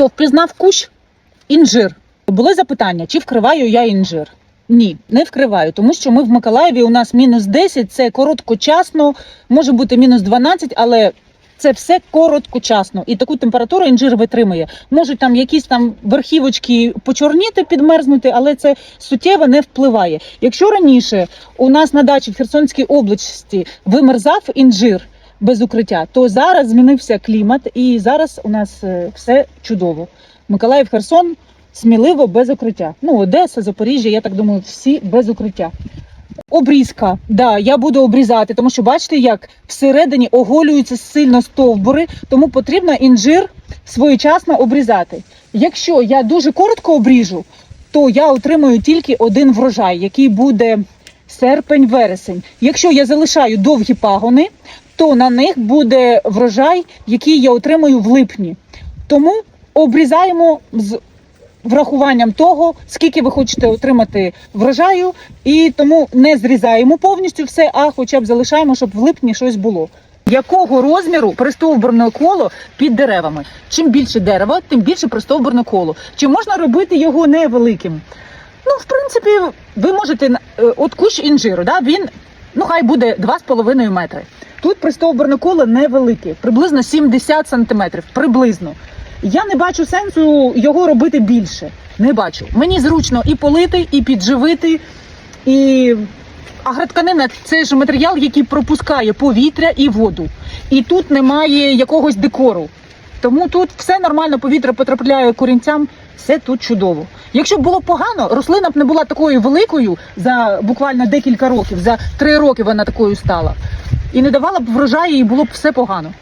Хто впізнав кущ? Інжир. Були запитання, чи вкриваю я інжир? Ні, не вкриваю, тому що ми в Миколаєві у нас мінус 10, це короткочасно, може бути мінус 12, але це все короткочасно. І таку температуру інжир витримує. Можуть там якісь там верхівочки почорніти, підмерзнути, але це суттєво не впливає. Якщо раніше у нас на дачі в Херсонській області вимерзав інжир без укриття, то зараз змінився клімат, і зараз у нас е, все чудово. Миколаїв, Херсон сміливо без укриття. Ну, Одеса, Запоріжжя, я так думаю, всі без укриття. Обрізка, да, я буду обрізати, тому що бачите, як всередині оголюються сильно стовбури, тому потрібно інжир своєчасно обрізати. Якщо я дуже коротко обріжу, то я отримую тільки один врожай, який буде серпень-вересень. Якщо я залишаю довгі пагони, то на них буде врожай, який я отримую в липні. Тому обрізаємо з врахуванням того, скільки ви хочете отримати врожаю, і тому не зрізаємо повністю все, а хоча б залишаємо, щоб в липні щось було. Якого розміру пристовбурне коло під деревами? Чим більше дерева, тим більше пристовбурне коло. Чи можна робити його невеликим? Ну, в принципі, ви можете е, от кущ інжиру, да, він ну хай буде 2,5 метри. Тут пристовбурне коло невелике, приблизно 70 сантиметрів. Приблизно. Я не бачу сенсу його робити більше. Не бачу. Мені зручно і полити, і підживити, і агротканина це ж матеріал, який пропускає повітря і воду. І тут немає якогось декору. Тому тут все нормально, повітря потрапляє корінцям, все тут чудово. Якщо б було погано, рослина б не була такою великою за буквально декілька років, за три роки вона такою стала. І не давала б врожаю, і було б все погано.